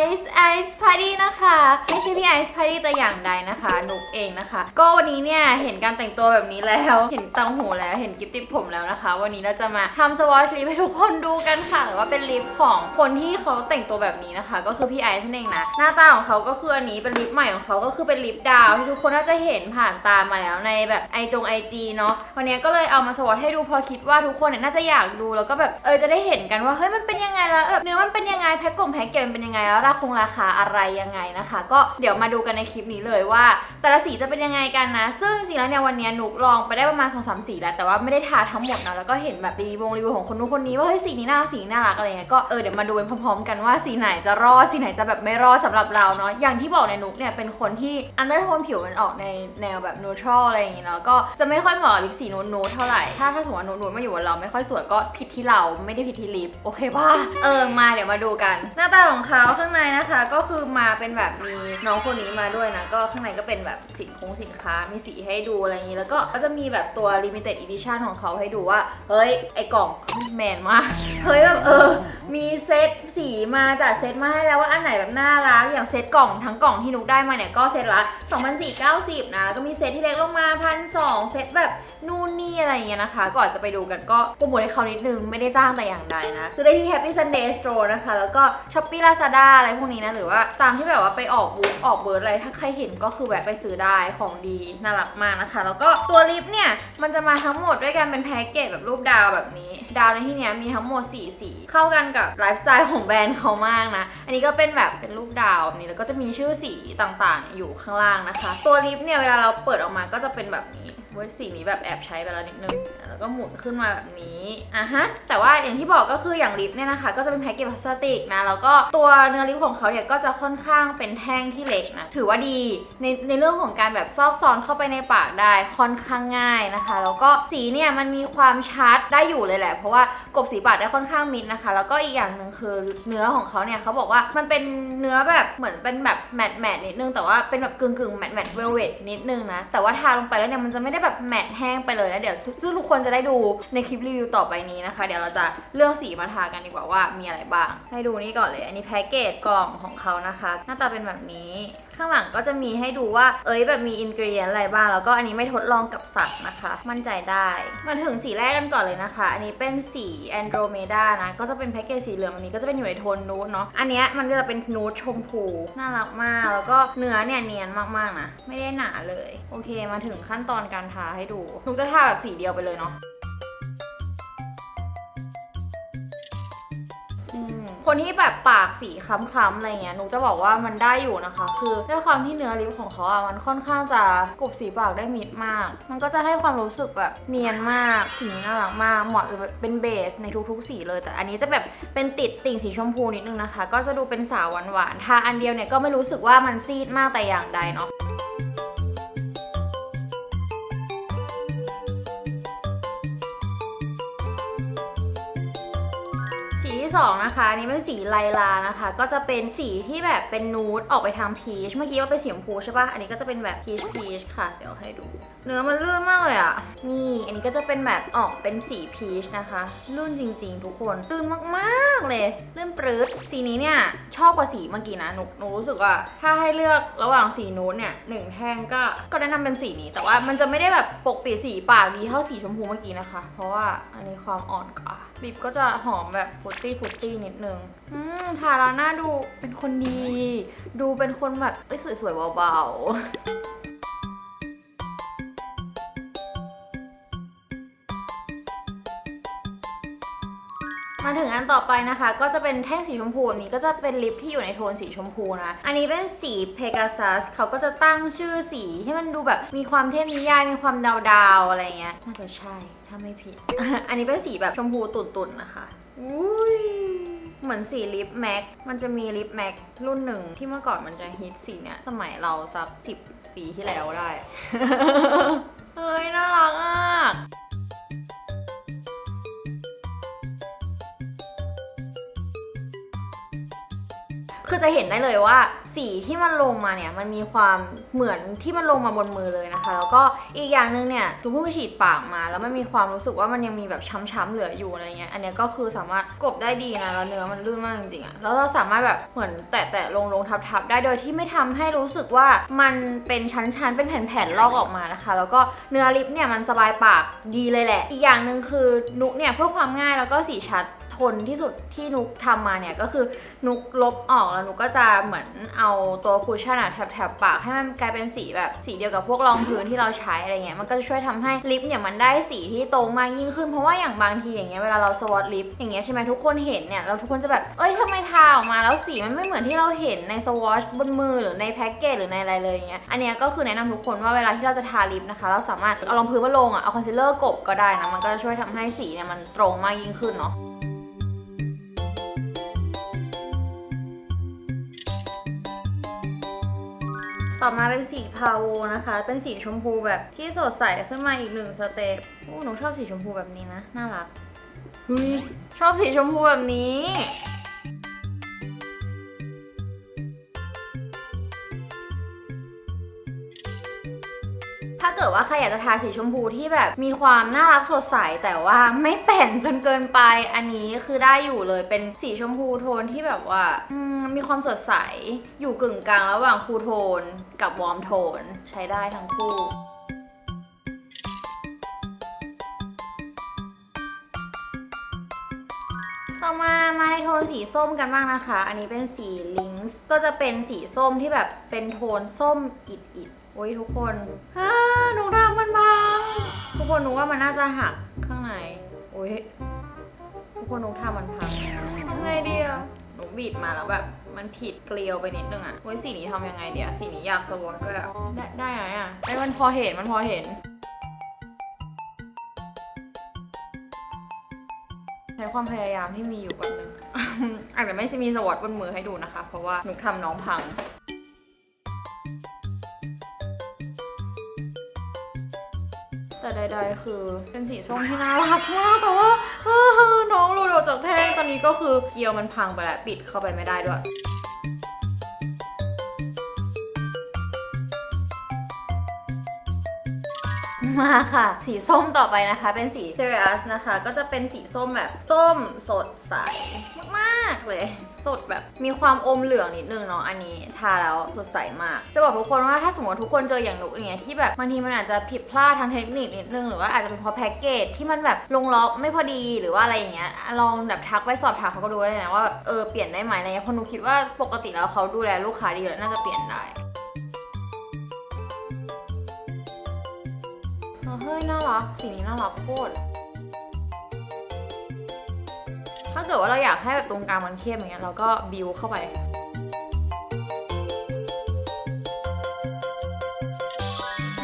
Ice Ice Party นะคะ ไม่ใช่พี่ Ice Party แต่อย่างใดนะคะนุกเองนะคะ ก็วันนี้เนี่ยเห็นการแต่งตัวแบบนี้แล้ว เห็นตังหูแล้วเห็นกิฟติดผมแล้วนะคะ วันนี้เราจะมาทำสวอชลิปให้ทุกคนดูกันค่ะแต่ว่าเป็นลิปของคนที่เขาแต่งตัวแบบนี้นะคะ ก็คือพี่ไอซ์นั่นเองนะหน้าตาของเขาก็คืออันนี้เป็นลิปใหม่ของเขาก็คือเป็นลิปดาวที่ทุกคนน่าจะเห็นผ่านตามาแล้วในแบบไอจงไอจีเนาะวันนี้ก็เลยเอามาสวอชให้ดูเพอคิดว่าทุกคนเนี่ยน่าจะอยากดูแล้วก็แบบเออจะได้เห็นกันว่าเฮ้ยมันเป็นยังไงแล้วแบบเนื้อมันเป็นยังไงแพ็คกลมแพ็คเกจเป็นยังไงราคงราคาอะไรยังไงนะคะ ก็เดี๋ยวมาดูกันในคลิปนี้เลยว่า แต่ละสีจะเป็นยังไงกันนะ ซึ่งจริงๆแล้วเนี่ยวันนี้นุกลองไปได้ประมาณ2องสสีแล้ว แต่ว่าไม่ได้ทาทั้งหมดนะแล้วก็เห็นแบบรีวิวรีวิวของคนนู้นคนนี้ว่าเฮ้ยสีนี้น่ารักสีน่ารักอะไรเงี้ยก็เออเดี๋ยวมาดูไปพร้อมๆ กันว่าสีไหนจะรอดสีไหนจะแบบไม่รอดสำหรับเราเนาะอย่างที่บอกในนุกเนี่ยเป็นคนที่อันเดอร์โทนผิวมันออกในแนวแบบนูทรัลอะไรอย่างเงี้ยเนาะก็จะไม่ค่อยเหมาะกับลิปสีนูนๆเท่าไหร่ถ้าถ้าสมมติว่านูนๆมาอยู่กับเราไม่ค่อยสวยก็ผิดที่เราไม่ได้ผิดที่ลิปโอเคป่ะเออมาเดี๋ยวมาดูกัน หน้าตาของเขาข้างในนะคะ ก็คือมาเป็นแบบมีน้องคนนี้มาด้วยนะ ก็ข้างในก็เป็นแบบสินคงสินค้ามีสีให้ดูอะไรอย่างนี้ แล้วก็ก็จะมีแบบตัว limited edition ของเขาให้ดูว่า เฮ้ย ไอกล่องแมนมากเฮ้ยแบบเออ มีเซตสีมาจัดเซตมาให้แล้วว่าอันไหนแบบน่ารักอย่างเซตกล่องทั้งกล่องที่นุกได้มาเนี่ยก็เซตละ2,490นะก็มีเซตที่เล็กลงมาพันสเซตแบบนู่นนี่อะไรอย่างเงี้ยนะคะ ก่อนจะไปดูกันก็โปรโมทให้เขานิดนึง ไม่ได้จ้างแต่อย่างใดนะ ซื้อได้ที่ Happy Sunday Store นะคะ แล้วก็ Shopee Lazada อะไรพวกนี้นะ หรือว่าตามที่แบบว่าไปออกบูธออกเบิร์ดอะไร ถ้าใครเห็นก็คือแบบไปซื้อได้ของดีน่ารักมากนะคะ แล้วก็ตัวลิปเนี่ย มันจะมาทั้งหมดด้วยกันเป็นแพ็กเกจแบบรูปดาวแบบนี้ ดาวในที่นี้มีทั้งหมด 4 สี เข้ากันกับไลฟ์สไตล์ของแบรนด์เขามากนะ อันนี้ก็เป็นแบบเป็นรูปดาวแบบนี้แล้วก็จะมีชื่อสีต่างๆ อยู่ข้างล่างนะคะ ตัวลิปเนี่ยเวลาเราเปิดออกมาก็จะเป็นแบบนี้ เว้ยสีนี้แบบแอบใช้ไปแล้วนิดนึง แล้วก็หมุนขึ้นมาแบบนี้อะฮะ แต่ว่าอย่างที่บอกก็คืออย่างลิปเนี่ยนะคะ ก็จะเป็นแพ็กเกจพลาสติกนะ แล้วก็ตัวเนื้อลิปของเขาเนี่ยก็จะค่อนข้างเป็นแท่งที่เล็กนะ ถือว่าดีในในเรื่องของการแบบซอกซอนเข้าไปในปากได้ค่อนข้างง่ายนะคะ แล้วก็สีเนี่ยมันมีความชัดได้อยู่เลยแหละ เพราะว่ากบสีปากได้ค่อนข้างมิดนะคะ แล้วก็อีกอย่างหนึ่งคือเนื้อของเขาเนี่ยเขาบอกว่ามันเป็นเนื้อแบบเหมือนเป็นแบบแมตต์แมตต์นิดนึง แต่ว่าเป็นแบบกึ่งกึ่งแมตต์แมตต์เวลเวทนิดนึงนะ แต่ว่าทาลงไปแล้วเนี่ยมันจะไม่ได้แบบแมตต์แห้งไปเลยนะเดี๋ยวซึ่งทุกคนจะได้ดูในคลิปรีวิวต่อไปนี้นะคะ เดี๋ยวเราจะเลือกสีมาทากันดีกว่าว่ามีอะไรบ้าง ให้ดูนี่ก่อนเลย อันนี้แพ็กเกจกล่องของเขานะคะ หน้าตาเป็นแบบนี้ข้างหลังก็จะมีให้ดูว่าเอ้ยแบบมีอินกรีเดียนอะไรบ้าง แล้วก็อันนี้ไม่ทดลองกับสัตว์นะคะ มั่นใจได้มาถึงสีแรกกันก่อนเลยนะคะ อันนี้เป็นสีแอนโดรเมดานะ ก็จะเป็นแพ็กเกจสีเหลืองอันนี้ก็จะเป็นอยู่ในโทนนูดเนาะอันนี้มันก็จะเป็นนูดชมพูน่ารักมาก แล้วก็เนื้อเนี่ยเนียนมากๆนะไม่ได้หนาเลย โอเคมาถึงขั้นตอนการทาให้ดูนุกจะทาแบบสีเดียวไปเลยเนาะอืมคนที่แบบปากสีคล้ำๆอะไรเงี้ยหนูจะบอกว่ามันได้อยู่นะคะ คือด้วยความที่เนื้อลิปของเขาอะมันค่อนข้างจะกบสีปากได้มิดมาก มันก็จะให้ความรู้สึกแบบเนียนมากสีนี้น่ารักมากเหมาะเป็นเบสในทุกๆสีเลย แต่อันนี้จะแบบเป็นติดติ่งสีชมพูนิดนึงนะคะ ก็จะดูเป็นสาวหวานๆทาอันเดียวเนี่ยก็ไม่รู้สึกว่ามันซีดมากแต่อย่างใดเนาะ สองนะคะนนี้เป็นสีไลลานะคะ ก็จะเป็นสีที่แบบเป็นนูดออกไปทางพีช เมื่อกี้ว่าเป็นสีชมพูใช่ปะอันนี้ก็จะเป็นแบบพีชพีชค่ะ เดี๋ยวให้ดู เนื้อมันลื่นมากเลยอะ่ะ นี่ อันนี้ก็จะเป็นแบบออกเป็นสีพีชนะคะ ลื่นจริงๆ ทุกคน ลื่นมากๆเลย ลื่นปรื๊ดสีนี้เนี่ยชอบกว่าสีเมื่อกี้นะหนูหนูรู้สึกว่า ถ้าให้เลือกระหว่างสีนูดเนี่ยหนึ่งแท่งก็ก็แนะนำเป็นสีนี้ แต่ว่ามันจะไม่ได้แบบปกปิดสีปากดีเท่าสีชมพูเมื่อกี้นะคะ เพราะว่าอันนี้ความอ่อนกว่าลิปก็จะหอมแบบฟุตตี้ฟุตตี้นิดนึงอืมทาแล้วหน้าดูเป็นคนดี ดูเป็นคนแบบเอ้ยสวยๆเบาๆ มาถึงอันต่อไปนะคะ ก็จะเป็นแท่งสีชมพูอันนี้ก็จะเป็นลิปที่อยู่ในโทนสีชมพูนะ อันนี้เป็นสีเพกาซัสเขาก็จะตั้งชื่อสีให้มันดูแบบมีความเทพนิยายมีความดาวๆอะไรเงี้ยน่าจะใช่ถ้าไม่ผิด อันนี้เป็นสีแบบชมพูตุ่นๆนะคะอุ้ยเหมือนสีลิปแม็ก มันจะมีลิปแม็กรุ่นหนึ่งที่เมื่อก่อนมันจะฮิตสีเนี้ยสมัยเราสักสิบปีที่แล้วได้ เฮ้ย น่ารักอะ คือจะเห็นได้เลยว่า สีที่มันลงมาเนี่ยมันมีความเหมือนที่มันลงมาบนมือเลยนะคะ แล้วก็อีกอย่างหนึ่งเนี่ยหนูเพิ่งฉีดปากมา แล้วมันมีความรู้สึกว่ามันยังมีแบบช้ำๆเหลืออยู่อะไรเงี้ยอันนี้ก็คือสามารถกบได้ดีนะแล้วเนื้อมันลื่นมากจริงๆอะแล้วเราสามารถแบบเหมือนแตะๆลงลงๆทับๆได้โดยที่ไม่ทำให้รู้สึกว่ามันเป็นชั้นๆเป็นแผ่นๆลอกออกมานะคะ แล้วก็เนื้อลิปเนี่ยมันสบายปากดีเลยแหละ อีกอย่างหนึ่งคือนุกเนี่ยเพื่อความง่ายแล้วก็สีชัด นที่สุดที่นุกทำมาเนี่ยก็คือนุกลบออกแล้วนุกก็จะเหมือนเอาตัวคูชั่นอะแถบๆปากให้มันกลายเป็นสีแบบสีเดียวกับพวกรองพื้นที่เราใช้อะไรเงี้ยมันก็จะช่วยทำให้ลิปเนี่ยมันได้สีที่ตรงมากยิ่งขึ้นเพราะว่าอย่างบางทีอย่างเงี้ยเวลาเราสวอตลิปอย่างเงี้ยใช่ไหมทุกคนเห็นเนี่ยเราทุกคนจะแบบเอ้ยทำไมทาออกมาแล้วสีมันไม่เหมือนที่เราเห็นในสวอชบนมือหรือในแพ็กเกจหรือในอะไรเลยอย่างเงี้ยอันเนี้ยก็คือแนะนำทุกคนว่าเวลาที่เราจะทาลิปนะคะ เราสามารถเอารองพื้นมาลงอะเอาคอนซีลเลอร์กบก็ได้นะมันก็ช่วยทำให้สีเนี่ยมันตรงมากยิ่งขึ้นเนาะ ต่อมาเป็นสีพาโวนะคะ เป็นสีชมพูแบบที่สดใสขึ้นมาอีกหนึ่งสเต็ปโอ้หนูชอบสีชมพูแบบนี้นะ น่ารักเฮ้ยชอบสีชมพูแบบนี้ เกิดว่าใครอยากจะทาสีชมพูที่แบบมีความน่ารักสดใสแต่ว่าไม่แป่นจนเกินไปอันนี้คือได้อยู่เลยเป็นสีชมพูโทนที่แบบว่ามมีความสดใสอยู่กึ่งกลางระหว่างคูโทนกับวอร์มโทนใช้ได้ทั้งคู่ต่อมามาในโทนสีส้มกันบ้างนะคะ อันนี้เป็นสีลิงส์ก็จะเป็นสีส้มที่แบบเป็นโทนส้มอิดอิด อ้ยทุกคนฮ่าหนูทำมันพัง ทุกคนหนูว่ามันน่าจะหักข้างในโอ้ยทุกคนหนูทำมันพังยังไงดีอะหนูบีบมาแล้วแบบมันผิดเกลียวไปนิดนึงอะโอ้ยสีนี้ทำยังไงเดียวสีนี้อยากสวอตด้วยอะได้ได้ไหมอะไอ้ยมันพอเห็นมันพอเห็นใช้ความพยายามที่มีอยู่แบบนึงอาจจะไม่มีสวอตบนมือให้ดูนะคะ เพราะว่าหนูทำน้องพัง แต่ใดๆคือเป็นสีส้มที่น่ารักมากแต่ว่าน้องหลุดออกจากแท่งตอนนี้ก็คือเกลียวมันพังไปแล้วปิดเข้าไปไม่ได้ด้วย มาค่ะ สีส้มต่อไปนะคะ เป็นสี Serious นะคะ ก็จะเป็นสีส้มแบบส้มสดใสมากๆเลย สดแบบมีความอมเหลืองนิดนึงเนาะอันนี้ทาแล้วสดใสมาก จะบอกทุกคนว่าถ้าสมมติทุกคนเจออย่างหนูอย่างเงี้ยที่แบบบางทีมันอาจจะผิดพลาดทางเทคนิคนิดนึงหรือว่าอาจจะเป็นเพราะแพ็กเกจที่มันแบบลงล็อกไม่พอดีหรือว่าอะไรอย่างเงี้ยลองแบบทักไปสอบถามเขาก็ดูได้นะว่าเออเปลี่ยนได้ไหมอะไรเงี้ยเพราะหนูคิดว่าปกติแล้วเขาดูแลลูกค้าดีแล้วน่าจะเปลี่ยนได้ เฮ้ยน่ารักสีนี้น่ารักโคตรถ้าเกิดว่าเราอยากให้แบบตรงกลางมันเข้มอย่างเงี้ยเราก็บิวเข้าไป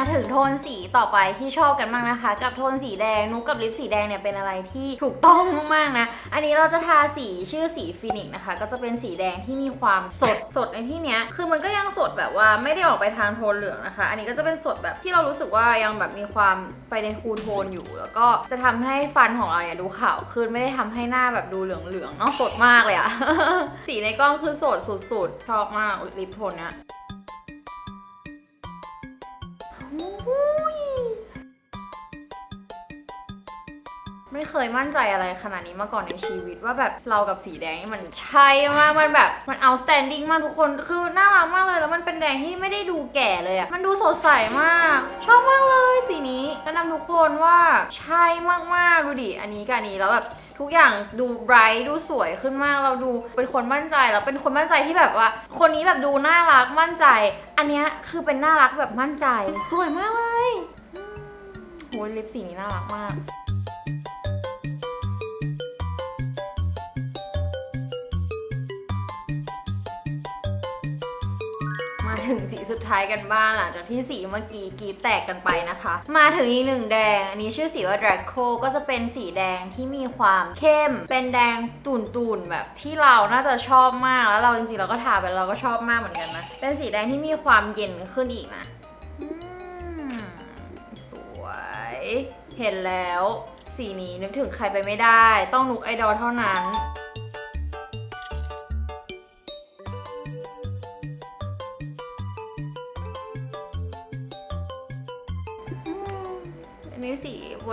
มาถึงโทนสีต่อไปที่ชอบกันมากนะคะ กับโทนสีแดงนุกกับลิปสีแดงเนี่ยเป็นอะไรที่ถูกต้องมากๆนะ อันนี้เราจะทาสีชื่อสีฟินิกนะคะ ก็จะเป็นสีแดงที่มีความสดสดในที่เนี้ยคือมันก็ยังสดแบบว่าไม่ได้ออกไปทางโทนเหลืองนะคะ อันนี้ก็จะเป็นสดแบบที่เรารู้สึกว่ายังแบบมีความไปในคูลโทนอยู่ แล้วก็จะทำให้ฟันของเราเนี่ยดูขาวขึ้นไม่ได้ทำให้หน้าแบบดูเหลืองๆเนาะสดมากเลยอะสีในกล้องคือสดสุดๆชอบมากลิปโทนเนี้ย ไม่เคยมั่นใจอะไรขนาดนี้มาก่อนในชีวิตว่าแบบเรากับสีแดงนี่มันใช่มากมันแบบมัน outstanding มากทุกคนคือน่ารักมากเลยแล้วมันเป็นแดงที่ไม่ได้ดูแก่เลยอะมันดูสดใสมาก ชอบมากเลยสีนี้แนะนำทุกคนว่าใช่มากๆดูดิอันนี้กับอันนี้แล้วแบบทุกอย่างดูไบรท์ดูสวยขึ้นมากเราดูเป็นคนมั่นใจแล้วเป็นคนมั่นใจที่แบบว่า คนนี้แบบดูน่ารักมั่นใจ อันเนี้ยคือเป็นน่ารักแบบมั่นใจ สวยมากเลยอืมโหลิปสีนี้น่ารักมาก มาถึงสีสุดท้ายกันบ้างหลังจากที่สีเมื่อกี้กีแตกกันไปนะคะ มาถึงอีกหนึ่งแดง อันนี้ชื่อสีว่า Draco ก็จะเป็นสีแดงที่มีความเข้ม เป็นแดงตุ่นๆแบบที่เราน่าจะชอบมากแล้วเราจริงๆเราก็ทาไปเราก็ชอบมากเหมือนกันนะ เป็นสีแดงที่มีความเย็นขึ้นอีกนะสวย เห็นแล้ว สีนี้นึกถึงใครไปไม่ได้ ต้องนุกไอดอลเท่านั้น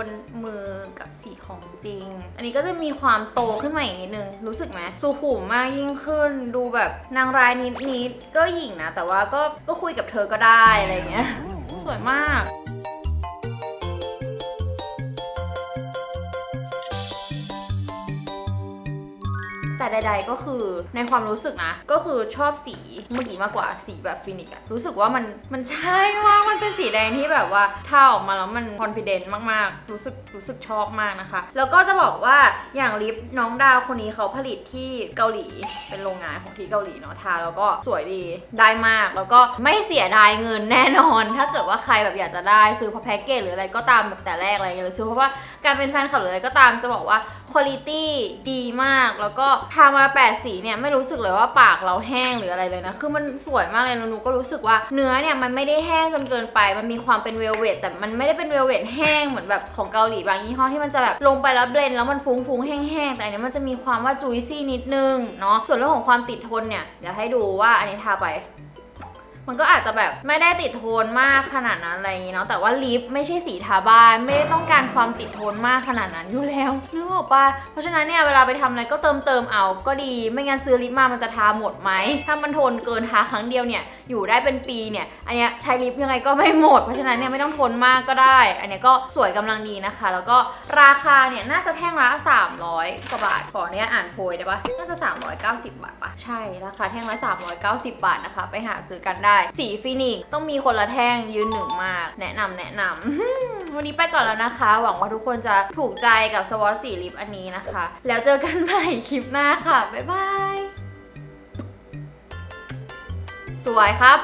นมือกับสีของจริง อันนี้ก็จะมีความโตขึ้นมาอีกนิดนึง รู้สึกไหมสุขุมมากยิ่งขึ้น ดูแบบนางร้ายนิดๆก็หยิ่งนะ แต่ว่าก็ก็คุยกับเธอก็ได้อะไรเงี้ย สวยมาก แต่ใด ๆ ก็คือในความรู้สึกนะ ก็คือชอบสีเมื่อกี้มากกว่าสีแบบฟินิกซ์อะรู้สึกว่ามันมันใช่มากมันเป็นสีแดงที่แบบว่าถ้าออกมาแล้วมันคอนฟ ident มากๆ รู้สึกรู้สึกชอบมากนะคะ แล้วก็จะบอกว่าอย่างลิปน้องดาวคนนี้เขาผลิตที่เกาหลี เป็นโรงงานของที่เกาหลีเนาะทาแล้วก็สวยดีได้มาก แล้วก็ไม่เสียดายเงินแน่นอน ถ้าเกิดว่าใครแบบอยากจะได้ซื้อเพราะแพ็กเกจหรืออะไรก็ตามแบบแต่แรกอะไรอย่างเงี้ยหรือซื้อเพราะว่าการเป็นแฟนคลับหรืออะไรก็ตามจะบอกว่า คุณภาพดีมาก แล้วก็ทามาแปดสีเนี่ยไม่รู้สึกเลยว่าปากเราแห้งหรืออะไรเลยนะ คือมันสวยมากเลยแล้วหนูก็รู้สึกว่าเนื้อเนี่ยมันไม่ได้แห้งจนเกินไป มันมีความเป็นเวลเวทแต่มันไม่ได้เป็นเวลเวทแห้งเหมือนแบบของเกาหลีบางยี่ห้อที่มันจะแบบลงไปแล้วเบลนด์แล้วมันฟุ้งๆแห้งๆแต่อันนี้มันจะมีความว่าจุยซี่นิดนึงเนาะส่วนเรื่องของความติดทนเนี่ยเดี๋ยวให้ดูว่าอันนี้ทาไป มันก็อาจจะแบบไม่ได้ติดโทนมากขนาดนั้นอะไรอย่างงี้เนาะแต่ว่าลิปไม่ใช่สีทาบ้านไม่ได้ต้องการความติดโทนมากขนาดนั้นอยู่แล้วนึกออกปะเพราะฉะนั้นเนี่ยเวลาไปทำอะไรก็เติมเติมเอาก็ดี ไม่งั้นซื้อลิปมามันจะทาหมดไหมถ้ามันทนเกินทาครั้งเดียวเนี่ย อยู่ได้เป็นปีเนี่ย อันเนี้ยใช้ลิปยังไงก็ไม่หมด เพราะฉะนั้นเนี่ยไม่ต้องทนมากก็ได้ อันเนี้ยก็สวยกำลังดีนะคะ แล้วก็ราคาเนี่ยน่าจะแท่งละ 300 กว่าบาท ขอเนี่ยอ่านโพยได้ปะน่าจะ 390 บาทปะใช่ ราคาแท่งละ 390 บาทนะคะ ไปหาซื้อกันได้ สีฟินิกต้องมีคนละแท่งยืนหนึ่งมาก แนะนำแนะนำวันนี้ไปก่อนแล้วนะคะ หวังว่าทุกคนจะถูกใจกับสวอตสีลิปอันนี้นะคะ แล้วเจอกันใหม่คลิปหน้าค่ะ บ๊ายบาย สวยครับ